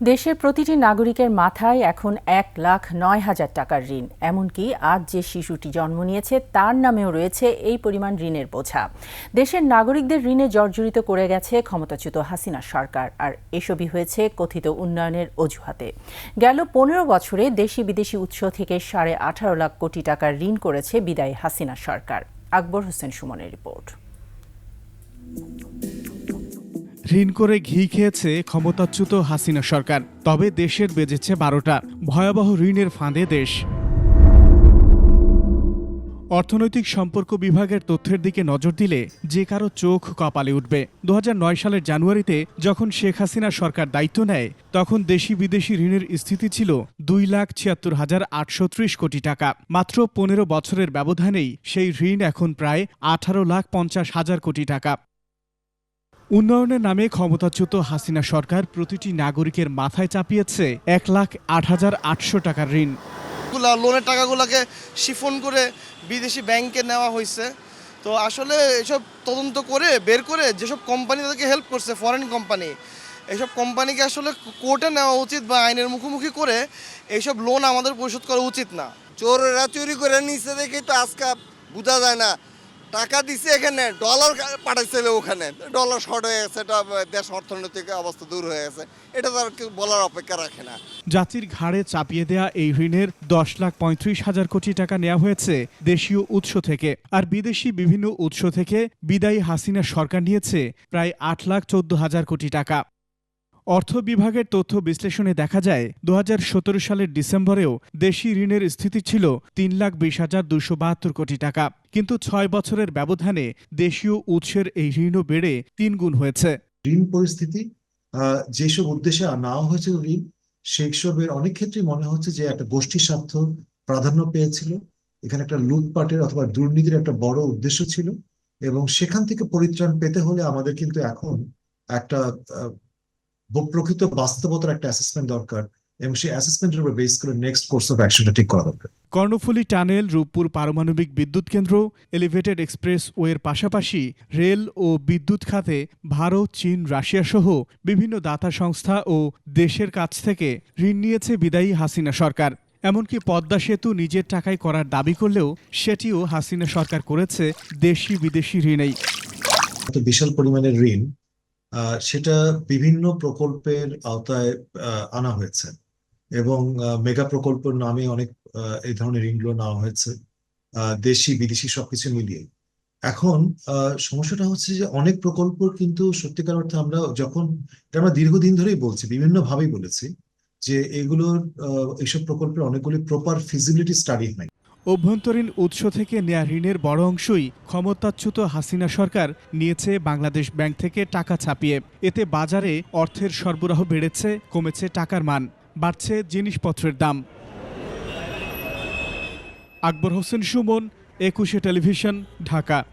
দেশের প্রতিটি নাগরিকের মাথায় এখন এক লাখ নয় হাজার টাকার ঋণ। এমনকি আজ যে শিশুটি জন্ম নিয়েছে, তার নামেও রয়েছে এই পরিমাণ ঋণের বোঝা। দেশের নাগরিকদের ঋণে জর্জরিত করে গেছে ক্ষমতাচ্যুত হাসিনা সরকার, আর এসবই হয়েছে কথিত উন্নয়নের অজুহাতে। গেল পনেরো বছরে দেশি বিদেশি উৎস থেকে সাড়ে আঠারো লাখ কোটি টাকার ঋণ করেছে বিদায়ী হাসিনা সরকার। আকবর হোসেন সুমনের রিপোর্ট। ঋণ করে ঘি খেয়েছে ক্ষমতাচ্যুত হাসিনা সরকার। তবে দেশের বেজেছে বারোটা। ভয়াবহ ঋণের ফাঁদে দেশ। অর্থনৈতিক সম্পর্ক বিভাগের তথ্যের দিকে নজর দিলে যে কারও চোখ কপালে উঠবে। দু হাজার নয় সালের জানুয়ারিতে যখন শেখ হাসিনা সরকার দায়িত্ব নেয়, তখন দেশি বিদেশি ঋণের স্থিতি ছিল দুই লাখ ছিয়াত্তর হাজার আটশো ত্রিশ কোটি টাকা। মাত্র পনেরো বছরের ব্যবধানেই সেই ঋণ এখন প্রায় আঠারো লাখ পঞ্চাশ হাজার কোটি টাকা। উন্নয়নের নামে ক্ষমতাচ্যুত হাসিনা সরকার প্রতিটি নাগরিকের মাথায় চাপিয়েছে এক লাখ আট হাজার আটশো টাকার ঋণ। লোনের টাকাগুলোকে শিফন করে বিদেশি ব্যাংকে নেওয়া হয়েছে। তো আসলে এসব তদন্ত করে বের করে যেসব কোম্পানি তাদেরকে হেল্প করছে ফরেন কোম্পানি এইসব কোম্পানিকে আসলে কোর্টে নেওয়া উচিত বা আইনের মুখোমুখি করে এইসব লোন আমাদের পরিশোধ করা উচিত না। চোরেরা চুরি করে নিচে দেখেই তো আজকে বোঝা যায় না। টাকা দিছে এখানে ডলার পাঠাইছিল ওখানে। ডলার শর্ট হয়ে গেছে, এটা দেশ অর্থনৈতিক অবস্থা দূর হয়ে গেছে। এটা তো আর কেউ বলার অপেক্ষা রাখে না। জাতির ঘাড়ে চাপিয়ে দেয়া এই ঋণের দশ লাখ পঁয়ত্রিশ হাজার কোটি টাকা নেওয়া হয়েছে দেশীয় উৎস থেকে। আর বিদেশি বিভিন্ন উৎস থেকে বিদায়ী হাসিনা সরকার নিয়েছে প্রায় আট লাখ চোদ্দ হাজার কোটি টাকা। অর্থ বিভাগের তথ্য বিশ্লেষণে দেখা যায় দু হাজার সতেরো সালের ডিসেম্বরেও দেশি ঋণের স্থিতি ছিল তিন লাখ বিশ হাজার দুশো বাহাত্তর কোটি টাকা। কিন্তু ছয় বছরের ব্যবধানে দেশীয় উৎসের এই ঋণও বেড়ে তিন গুণ হয়েছে। ঋণ পরিস্থিতি যেসব উদ্দেশ্যে নেওয়া হয়েছে ঋণ সেসবের অনেক ক্ষেত্রে মনে হচ্ছে যে একটা গোষ্ঠী স্বার্থ প্রাধান্য পেয়েছিল। এখানে একটা লুটপাটের অথবা দুর্নীতির একটা বড় উদ্দেশ্য ছিল। এবং সেখান থেকে পরিত্রাণ পেতে হলে আমাদের কিন্তু এখন একটা প্রকৃত বাস্তবতার একটা অ্যাসেসমেন্ট দরকার এবং সেই অ্যাসেসমেন্টের উপর বেস করে নেক্সট কোর্স অফ অ্যাকশনটা ঠিক করা দরকার। কর্ণফুলী টানেল রূপপুর পারমাণবিক বিদ্যুৎ কেন্দ্র এলিভেটেড এক্সপ্রেস ওয়ের পাশাপাশি রেল ও বিদ্যুৎ খাতে ভারত চীন রাশিয়া সহ বিভিন্ন দাতা সংস্থা ও দেশের কাছ থেকে ঋণ নিয়েছে বিদায়ী হাসিনা সরকার। এমনকি পদ্মা সেতু নিজের টাকায় করার দাবি করলেও সেটিও হাসিনা সরকার করেছে দেশি বিদেশি ঋণেই বিশাল পরিমাণের ঋণ সেটা বিভিন্ন প্রকল্পের আওতায় আনা হয়েছে এবং মেগা প্রকল্পের নামে অনেক এই ধরনের ঋণগুলো নেওয়া হয়েছে দেশি, বিদেশি সবকিছু মিলিয়ে। এখন সমস্যাটা হচ্ছে যে অনেক প্রকল্প কিন্তু সত্যিকার অর্থে আমরা যখন, এটা আমরা দীর্ঘদিন ধরেই বলছি বিভিন্ন ভাবেই বলেছি যে এগুলোর এইসব প্রকল্পের অনেকগুলি প্রপার ফিজিবিলিটি স্টাডি হয়। অভ্যন্তরীণ উৎস থেকে নেয়া ঋণের বড় অংশই ক্ষমতাচ্যুত হাসিনা সরকার নিয়েছে বাংলাদেশ ব্যাংক থেকে টাকা ছাপিয়ে। এতে বাজারে অর্থের সরবরাহ বেড়েছে, কমেছে টাকার মান, বাড়ছে জিনিসপত্রের দাম। আকবর হোসেন সুমন, একুশে টেলিভিশন, ঢাকা।